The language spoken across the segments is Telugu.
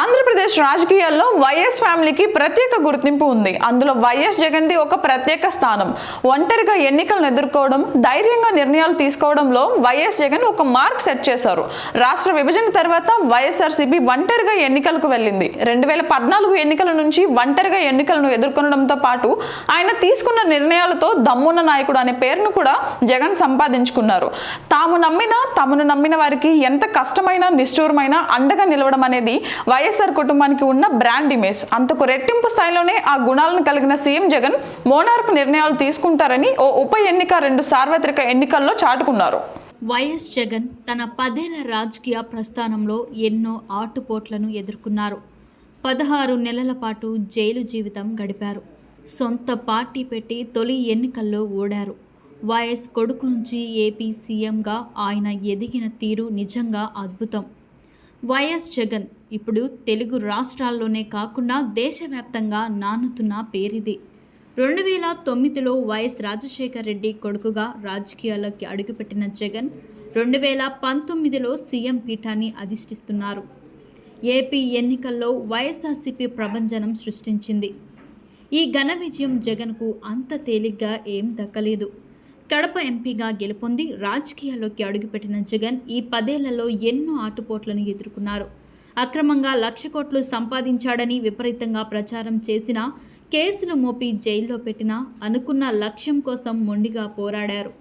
ఆంధ్రప్రదేశ్ రాజకీయాల్లో వైఎస్ ఫ్యామిలీకి ప్రత్యేక గుర్తింపు ఉంది. అందులో వైఎస్ జగన్ది ఒక ప్రత్యేక స్థానం. ఒంటరిగా ఎన్నికలను ఎదుర్కోవడం ధైర్యంగా నిర్ణయాలు తీసుకోవడంలో వైఎస్ జగన్ ఒక మార్క్ సెట్ చేశారు. రాష్ట్ర విభజన తర్వాత వైఎస్ఆర్సీపీ ఒంటరిగా ఎన్నికలకు వెళ్ళింది. రెండు వేల పద్నాలుగు ఎన్నికల నుంచి ఒంటరిగా ఎన్నికలను ఎదుర్కొనడంతో పాటు ఆయన తీసుకున్న నిర్ణయాలతో దమ్మున్న నాయకుడు అనే పేరును కూడా జగన్ సంపాదించుకున్నారు. తాము నమ్మిన తమను నమ్మిన వారికి ఎంత కష్టమైన నిష్ఠూరమైన అండగా నిలవడం అనేది వైఎస్ఆర్ కుటుంబానికి ఉన్న బ్రాండ్ ఇమేజ్. అంతకు రెట్టింపు స్థాయిలోనే ఆ గుణాలను కలిగిన సీఎం జగన్ మోనార్క్ నిర్ణయాలు తీసుకుంటారని ఓ ఉప ఎన్నిక రెండు సార్వత్రిక ఎన్నికల్లో చాటుకున్నారు. వైఎస్ జగన్ తన పదేళ్ళ రాజకీయ ప్రస్థానంలో ఎన్నో ఆటుపోట్లను ఎదుర్కొన్నారు. పదహారు నెలల పాటు జైలు జీవితం గడిపారు. సొంత పార్టీ పెట్టి తొలి ఎన్నికల్లో ఓడారు. వైఎస్ కొడుకు నుంచి ఏపీ సీఎంగా ఆయన ఎదిగిన తీరు నిజంగా అద్భుతం. వైఎస్ జగన్ ఇప్పుడు తెలుగు రాష్ట్రాల్లోనే కాకుండా దేశవ్యాప్తంగా నానుతున్న పేరిది. రెండు వేల తొమ్మిదిలో వైఎస్ రాజశేఖర్ రెడ్డి కొడుకుగా రాజకీయాల్లోకి అడుగుపెట్టిన జగన్ రెండు వేల పంతొమ్మిదిలో సీఎం పీఠాన్ని అధిష్టిస్తున్నారు. ఏపీ ఎన్నికల్లో వైఎస్ఆర్సీపీ ప్రభంజనం సృష్టించింది. ఈ ఘన విజయం జగన్కు అంత తేలిగ్గా ఏం దక్కలేదు. కడప ఎంపీగా గెలుపొంది రాజకీయాల్లోకి అడుగుపెట్టిన జగన్ ఈ పదేళ్ళలో ఎన్నో ఆటుపోట్లను ఎదుర్కొన్నారు. అక్రమంగా లక్ష కోట్లు సంపాదించాడని విపరీతంగా ప్రచారం చేసిన కేసులు మోపి జైల్లో పెట్టిన అనుకున్న లక్ష్యం కోసం మొండిగా పోరాడారు.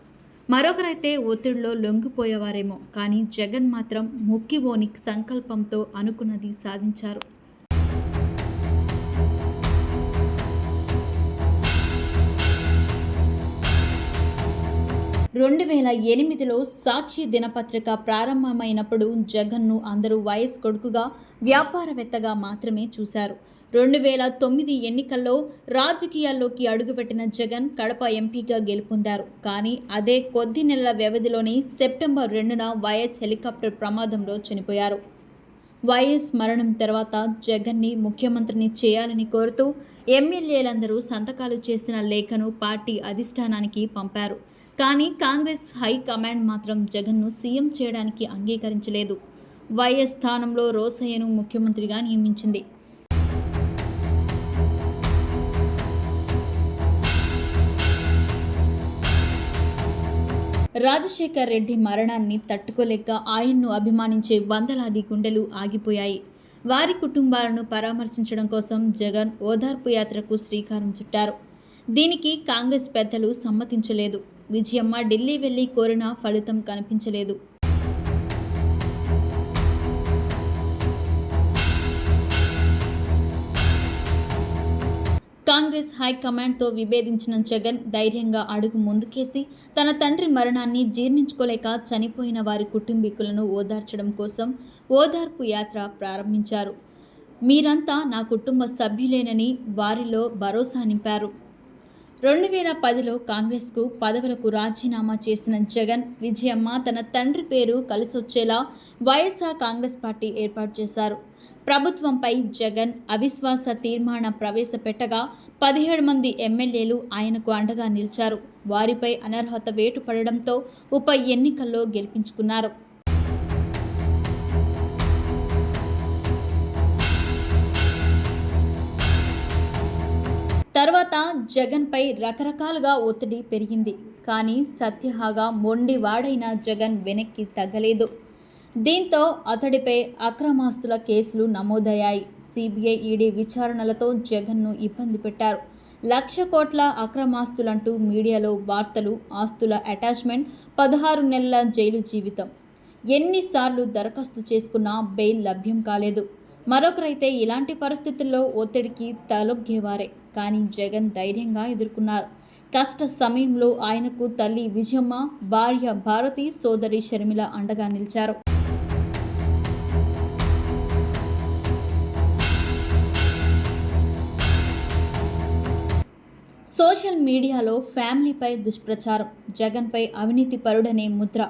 మరొకరైతే ఒత్తిడిలో లొంగిపోయేవారేమో కానీ జగన్ మాత్రం ముక్కివోని సంకల్పంతో అనుకున్నది సాధించారు. రెండు వేల ఎనిమిదిలో సాక్షి దినపత్రిక ప్రారంభమైనప్పుడు జగన్ను అందరూ వైఎస్ కొడుకుగా వ్యాపారవేత్తగా మాత్రమే చూశారు. రెండు వేల తొమ్మిది ఎన్నికల్లో రాజకీయాల్లోకి అడుగుపెట్టిన జగన్ కడప ఎంపీగా గెలుపొందారు. కానీ అదే కొద్ది నెలల వ్యవధిలోనే సెప్టెంబర్ రెండున వైఎస్ హెలికాప్టర్ ప్రమాదంలో చనిపోయారు. వైఎస్ మరణం తర్వాత జగన్ని ముఖ్యమంత్రిని చేయాలని కోరుతూ ఎమ్మెల్యేలందరూ సంతకాలు చేసిన లేఖను పార్టీ అధిష్టానానికి పంపారు. కానీ కాంగ్రెస్ హైకమాండ్ మాత్రం జగన్ను సీఎం చేయడానికి అంగీకరించలేదు. వైఎస్ స్థానంలో రోసయ్యను ముఖ్యమంత్రిగా నియమించింది. రాజశేఖర్ రెడ్డి మరణాన్ని తట్టుకోలేక ఆయన్ను అభిమానించే వందలాది గుండెలు ఆగిపోయాయి. వారి కుటుంబాలను పరామర్శించడం కోసం జగన్ ఓదార్పు యాత్రకు శ్రీకారం చుట్టారు. దీనికి కాంగ్రెస్ పెద్దలు సమ్మతించలేదు. విజయమ్మ ఢిల్లీ వెళ్ళి కోరిన ఫలితం కనిపించలేదు. కాంగ్రెస్ హైకమాండ్తో విభేదించిన జగన్ ధైర్యంగా అడుగు ముందుకేసి తన తండ్రి మరణాన్ని జీర్ణించుకోలేక చనిపోయిన వారి కుటుంబీకులను ఓదార్చడం కోసం ఓదార్పు యాత్ర ప్రారంభించారు. మీరంతా నా కుటుంబ సభ్యులేనని వారిలో భరోసా నింపారు. రెండు వేల పదిలో కాంగ్రెస్కు పదవులకు రాజీనామా చేసిన జగన్ విజయమ్మ తన తండ్రి పేరు కలిసొచ్చేలా వైఎస్ఆర్ కాంగ్రెస్ పార్టీ ఏర్పాటు చేశారు. ప్రభుత్వంపై జగన్ అవిశ్వాస తీర్మానం ప్రవేశపెట్టగా పదిహేడు మంది ఎమ్మెల్యేలు ఆయనకు అండగా నిలిచారు. వారిపై అనర్హత వేటు పడడంతో ఉప ఎన్నికల్లో గెలిపించుకున్నారు. తర్వాత జగన్పై రకరకాలుగా ఒత్తిడి పెరిగింది. కానీ సత్యహాగా మొండివాడైన జగన్ వెనక్కి తగ్గలేదు. దీంతో అతడిపై అక్రమాస్తుల కేసులు నమోదయ్యాయి. సిబిఐ ఈడీ విచారణలతో జగన్ను ఇబ్బంది పెట్టారు. లక్ష కోట్ల అక్రమాస్తులంటూ మీడియాలో వార్తలు ఆస్తుల అటాచ్మెంట్ పదహారు నెలల జైలు జీవితం. ఎన్నిసార్లు దరఖాస్తు చేసుకున్నా బెయిల్ లభ్యం కాలేదు. మరొకరైతే ఇలాంటి పరిస్థితుల్లో ఒత్తిడికి తలొగ్గేవారే. కానీ జగన్ ధైర్యంగా ఎదుర్కొన్నారు. కష్ట సమయంలో ఆయనకు తల్లి విజయమ్మ భార్య భారతి సోదరి షర్మిల అండగా నిలిచారు. సోషల్ మీడియాలో ఫ్యామిలీపై దుష్ప్రచారం జగన్పై అవినీతి పరుడనే ముద్ర.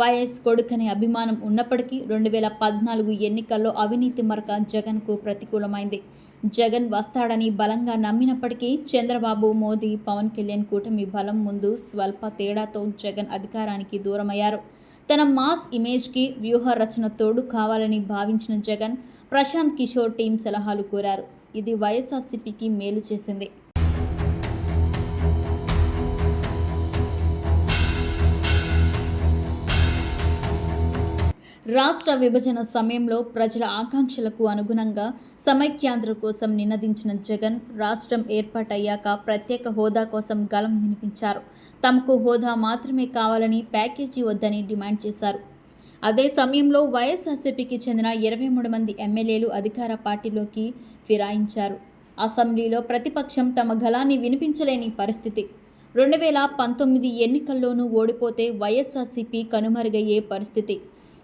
వైఎస్ కొడుకనే అభిమానం ఉన్నప్పటికీ రెండు వేల పద్నాలుగు ఎన్నికల్లో అవినీతి మరక జగన్కు ప్రతికూలమైంది. జగన్ వస్తాడని బలంగా నమ్మినప్పటికీ చంద్రబాబు మోదీ పవన్ కళ్యాణ్ కూటమి బలం ముందు స్వల్ప తేడాతో జగన్ అధికారానికి దూరమయ్యారు. తన మాస్ ఇమేజ్కి వ్యూహ రచన తోడు కావాలని భావించిన జగన్ ప్రశాంత్ కిషోర్ టీం సలహాలు కోరారు. ఇది వైఎస్ఆర్సీపీకి మేలు చేసింది. రాష్ట్ర విభజన సమయంలో ప్రజల ఆకాంక్షలకు అనుగుణంగా సమైక్యాంధ్ర కోసం నినదించిన జగన్ రాష్ట్రం ఏర్పాటయ్యాక ప్రత్యేక హోదా కోసం గలం వినిపించారు. తమకు హోదా మాత్రమే కావాలని ప్యాకేజీ వద్దని డిమాండ్ చేశారు. అదే సమయంలో వైఎస్ఆర్సీపీకి చెందిన ఇరవై మూడు మంది ఎమ్మెల్యేలు అధికార పార్టీలోకి ఫిరాయించారు. అసెంబ్లీలో ప్రతిపక్షం తమ గలాన్ని వినిపించలేని పరిస్థితి. రెండు వేల పంతొమ్మిది ఎన్నికల్లోనూ ఓడిపోతే వైఎస్ఆర్సీపీ కనుమరుగయ్యే పరిస్థితి.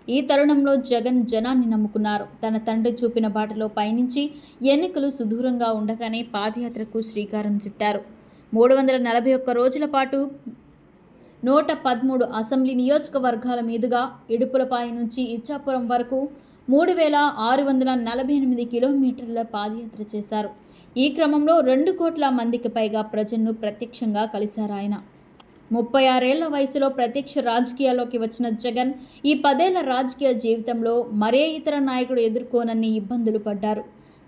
ఈ తరుణంలో జగన్ జనాన్ని నమ్ముకున్నారు. తన తండ్రి చూపిన బాటలో పయనించి ఎన్నికలు సుదూరంగా ఉండగానే పాదయాత్రకు శ్రీకారం చుట్టారు. మూడు వందల నలభై ఒక్క రోజుల పాటు నూట పదమూడు అసెంబ్లీ నియోజకవర్గాల మీదుగా ఇడుపులపాయ నుంచి ఇచ్చాపురం వరకు మూడు వేల ఆరు వందల నలభై ఎనిమిది కిలోమీటర్ల పాదయాత్ర చేశారు. ఈ క్రమంలో రెండు కోట్ల మందికి పైగా ప్రజలను ప్రత్యక్షంగా కలిశారు ఆయన. ముప్పై ఆరేళ్ళ వయసులో ప్రత్యక్ష రాజకీయాల్లోకి వచ్చిన జగన్ ఈ పదేళ్ళ రాజకీయ జీవితంలో మరే ఇతర నాయకుడు ఎదుర్కోనన్ని ఇబ్బందులు పడ్డారు.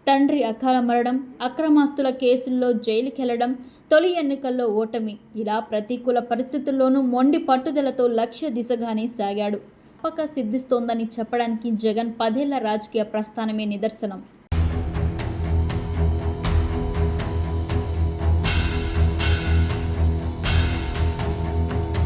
తండ్రి అకాల మరణం అక్రమాస్తుల కేసుల్లో జైలుకెళ్ళడం తొలి ఎన్నికల్లో ఓటమి ఇలా ప్రతికూల పరిస్థితుల్లోనూ మొండి పట్టుదలతో లక్ష్య దిశగానే సాగాడు. తప్పక సిద్ధిస్తోందని చెప్పడానికి జగన్ పదేళ్ళ రాజకీయ ప్రస్థానమే నిదర్శనం.